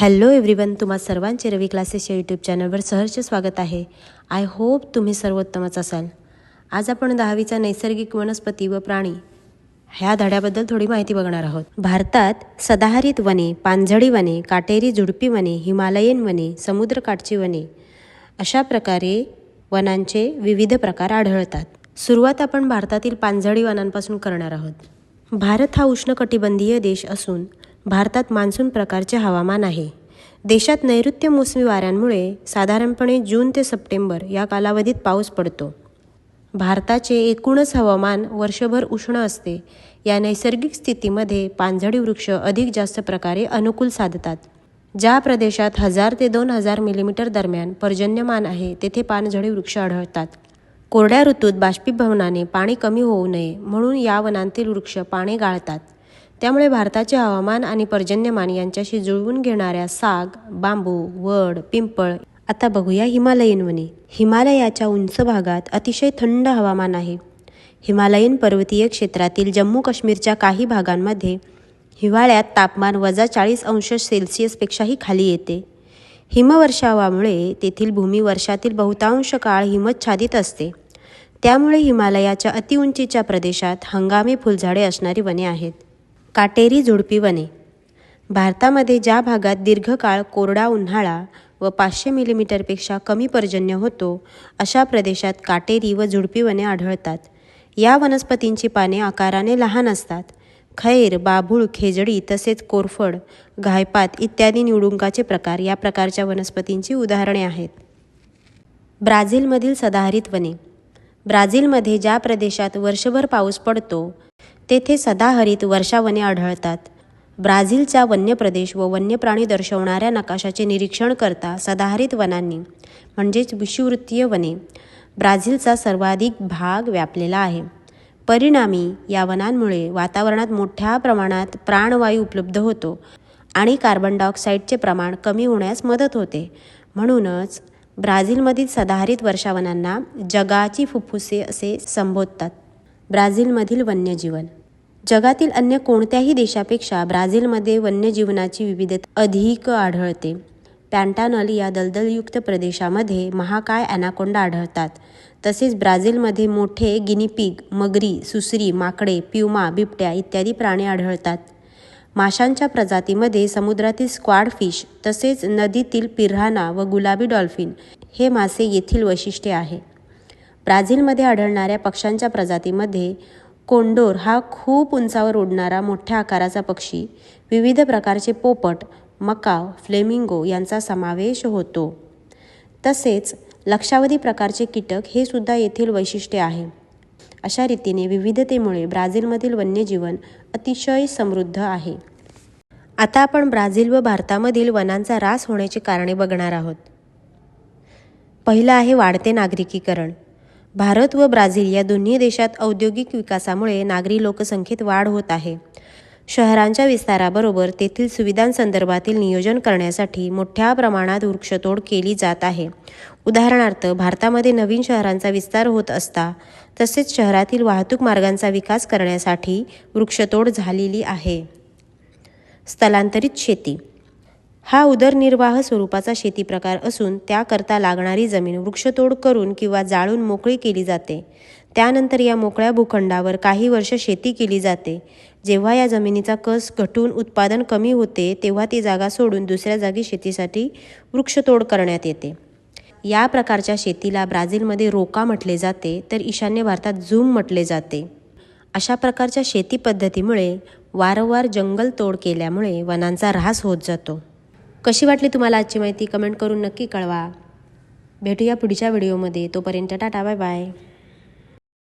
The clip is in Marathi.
हॅलो एव्हरीवन तुम्हा सर्वांचे रवी क्लासेसच्या यूट्यूब चॅनलवर सहर्ष स्वागत आहे. आय होप तुम्ही सर्वोत्तमच असाल. आज आपण दहावीचा नैसर्गिक वनस्पती व प्राणी ह्या धड्याबद्दल थोडी माहिती बघणार आहोत. भारतात सदाहरित वने पानझडी वने काटेरी झुडपी वने हिमालयन वने समुद्रकाठची वने अशा प्रकारे वनांचे विविध प्रकार आढळतात. सुरुवात आपण भारतातील पानझडी वनांपासून करणार आहोत. भारत हा उष्णकटिबंधीय देश असून भारतात मान्सून प्रकारचे हवामान आहे. देशात नैऋत्य मोसमी वाऱ्यांमुळे साधारणपणे जून ते सप्टेंबर या कालावधीत पाऊस पडतो. भारताचे एकूणच हवामान वर्षभर उष्ण असते. या नैसर्गिक स्थितीमध्ये पानझडी वृक्ष अधिक जास्त प्रकारे अनुकूल साधतात. ज्या प्रदेशात हजार ते दोन हजार मिलीमीटर दरम्यान पर्जन्यमान आहे तेथे पानझडी वृक्ष आढळतात. कोरड्या ऋतूत बाष्पीभवनाने पाणी कमी होऊ नये म्हणून या वनांतील वृक्ष पाने गाळतात. त्यामुळे भारताचे हवामान आणि पर्जन्यमान यांच्याशी जुळवून घेणाऱ्या साग बांबू वड पिंपळ आता बघूया हिमालयीन वने. हिमालयाच्या उंच भागात अतिशय थंड हवामान आहे. हिमालयन पर्वतीय क्षेत्रातील जम्मू काश्मीरच्या काही भागांमध्ये हिवाळ्यात तापमान वजा चाळीस अंश सेल्सिअसपेक्षाही खाली येते. हिमवर्षावामुळे तेथील भूमी वर्षातील बहुतांश काळ हिमच्छादित असते. त्यामुळे हिमालयाच्या अतिउंचीच्या प्रदेशात हंगामी फुलझाडे असणारी वने आहेत. काटेरी झुडपी वने. भारतामध्ये ज्या भागात दीर्घकाळ कोरडा उन्हाळा व पाचशे मिलीमीटरपेक्षा कमी पर्जन्य होतो अशा प्रदेशात काटेरी व झुडपी वने आढळतात. या वनस्पतींची पाने आकाराने लहान असतात. खैर बाभूळ खेजडी तसेच कोरफड घायपात इत्यादी निवडुंकाचे प्रकार या प्रकारच्या वनस्पतींची उदाहरणे आहेत. ब्राझीलमधील सदाहरित वने. ब्राझीलमध्ये ज्या प्रदेशात वर्षभर पाऊस पडतो तेथे सदाहरित वर्षावने आढळतात. ब्राझीलचा वन्य प्रदेश व वन्य प्राणी दर्शवणाऱ्या नकाशाचे निरीक्षण करता सदाहरित वनांनी म्हणजेच विषुवृत्तीय वने ब्राझीलचा सर्वाधिक भाग व्यापलेला आहे. परिणामी या वनांमुळे वातावरणात मोठ्या प्रमाणात प्राणवायू उपलब्ध होतो आणि कार्बन डायऑक्साईडचे प्रमाण कमी होण्यास मदत होते. म्हणूनच ब्राझीलमधील सदाहरित वर्षावनांना जगाची फुफ्फुसे असे संबोधतात. ब्राझीलमधील वन्यजीवन जगातील अन्य कोणत्याही देशापेक्षा ब्राझीलमध्ये वन्यजीवनाची विविधता अधिक आढळते. पॅन्टानल या दलदलयुक्त प्रदेशामध्ये महाकाय ॲनाकोंडा आढळतात. तसेच ब्राझीलमध्ये मोठे गिनीपिग मगरी सुसरी माकडे प्युमा बिबट्या इत्यादी प्राणी आढळतात. माशांच्या प्रजातीमध्ये समुद्रातील स्क्वाड फिश तसेच नदीतील पिर्हाना व गुलाबी डॉल्फिन हे मासे येथील वैशिष्ट्य आहे. ब्राझीलमध्ये आढळणाऱ्या पक्ष्यांच्या प्रजातीमध्ये कोंडोर हा खूप उंचावर उडणारा मोठ्या आकाराचा पक्षी. विविध प्रकारचे पोपट मकाव फ्लेमिंगो यांचा समावेश होतो. तसेच लक्षावधी प्रकारचे कीटक हे सुद्धा येथील वैशिष्ट्य आहे. अशा रीतीने विविधतेमुळे ब्राझीलमधील वन्यजीवन अतिशय समृद्ध आहे. आता आपण ब्राझील व भारतामधील वनांचा ऱ्हास होण्याची कारणे बघणार आहोत. पहिलं आहे वाढते नागरिकीकरण. भारत व ब्राझील या दोन्ही देशात औद्योगिक विकासामुळे नागरी लोकसंख्येत वाढ होत आहे. शहरांच्या विस्ताराबरोबर तेथील सुविधांसंदर्भातील नियोजन करण्यासाठी मोठ्या प्रमाणात वृक्षतोड केली जात आहे. उदाहरणार्थ भारतामध्ये नवीन शहरांचा विस्तार होत असता तसेच शहरातील वाहतूक मार्गांचा विकास करण्यासाठी वृक्षतोड झालेली आहे. स्थलांतरित शेती हा उदरनिर्वाह स्वरूपाचा शेती प्रकार असून त्याकरता लागणारी जमीन वृक्षतोड करून किंवा जाळून मोकळी केली जाते. त्यानंतर या मोकळ्या भूखंडावर काही वर्ष शेती केली जाते. जेव्हा या जमिनीचा कस घटून उत्पादन कमी होते तेव्हा ती जागा सोडून दुसऱ्या जागी शेतीसाठी वृक्षतोड करण्यात येते. या प्रकारच्या शेतीला ब्राझीलमध्ये रोका म्हटले जाते तर ईशान्य भारतात झूम म्हटले जाते. अशा प्रकारच्या शेती पद्धतीमुळे वारंवार जंगल तोड केल्यामुळे वनांचा ऱ्हास होत जातो. कशी वाटली तुम्हाला आजची माहिती कमेंट करून नक्की कळवा. भेटूया पुढच्या व्हिडिओमध्ये. तोपर्यंत टाटा बाय बाय.